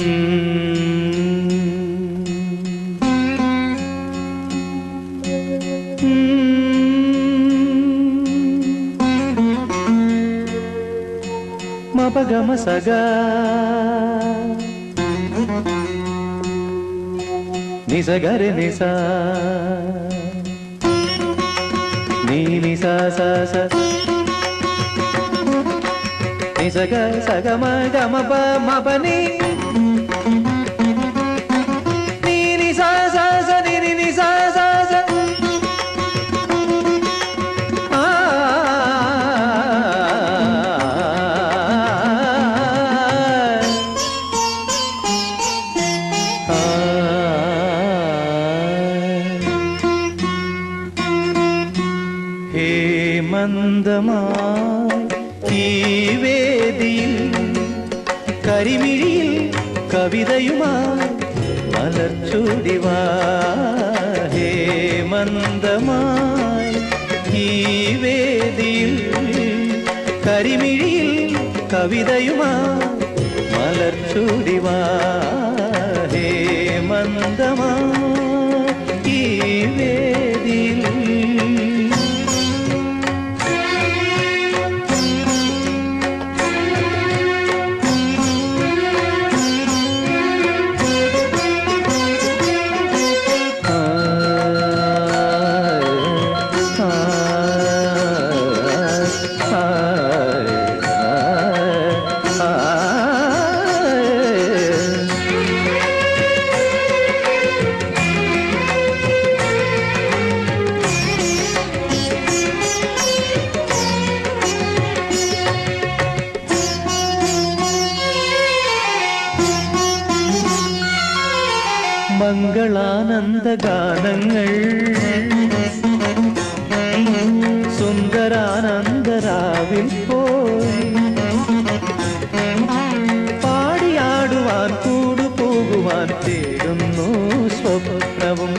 మపగమ సగా నిసగరి నిసా. నీ నిసా సా స. నిసగ సగమ గమ ప మప ഹേമന്ദമായി തീവേദിയിൽ കരിമിഴിയിൽ കവിതയുമായി മലർച്ചൂടിവാ മന്ദമായി തീവേദിയിൽ കരിമിഴിയിൽ കവിതയുമായി മലർച്ചൂടിവാ മംഗളാനന്ദ ഗാനങ്ങൾ സുന്ദരാനന്ദരാവിൽ പോയി. പാടിയാടുവാൻ കൂടു പോകുവാൻ തേടുന്നു സ്വപ്നവും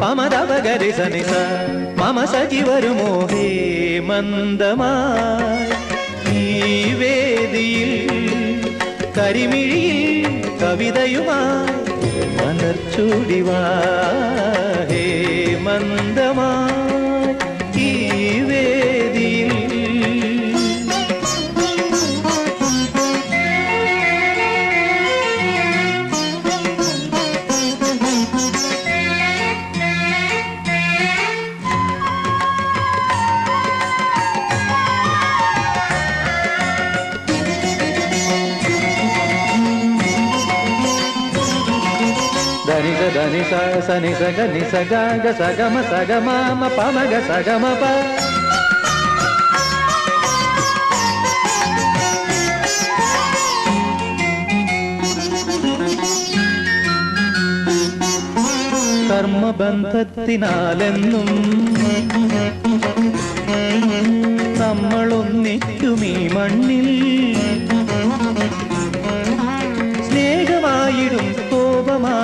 പമതപകരി സനിസ മമ സജി വരുമോ ഹേ മന്ദമായി. ഈ വേദിയിൽ കരിമിഴിയിൽ കവിതയുമായി ഹേ മന്ദമായി ధనిస ధనిస సని సగ ని సగ గ సగమ సగమ మ పమ గ సగమ ప കർമ്മബന്ധത്തിനാലെന്നും നമ്മളൊന്നിക്കുമീ മണ്ണിൽ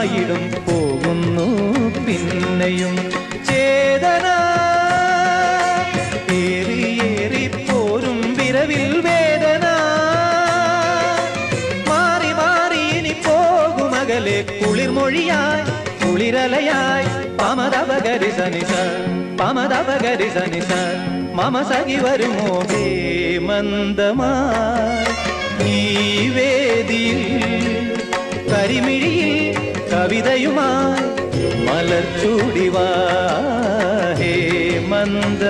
കോപമായിടും പോകുന്നു പിന്നെയും ചേതന. ഏറി ഏറി പോരും വിരവിൽ വേദന. മാറി മാറി ഇനി പോകുമകലെ കുളിർമൊഴിയായി കുളിരലയായി. പമതപകരി സനിസ പമതപകരി സനിസ മമ സഖി വരുമോ ഹേ മന്ദമായി ഈ വേദിയിൽ കരിമിഴിയിൽ കവിതയുമായി മലർച്ചൂടിവാ ഹേ മന്ദമായി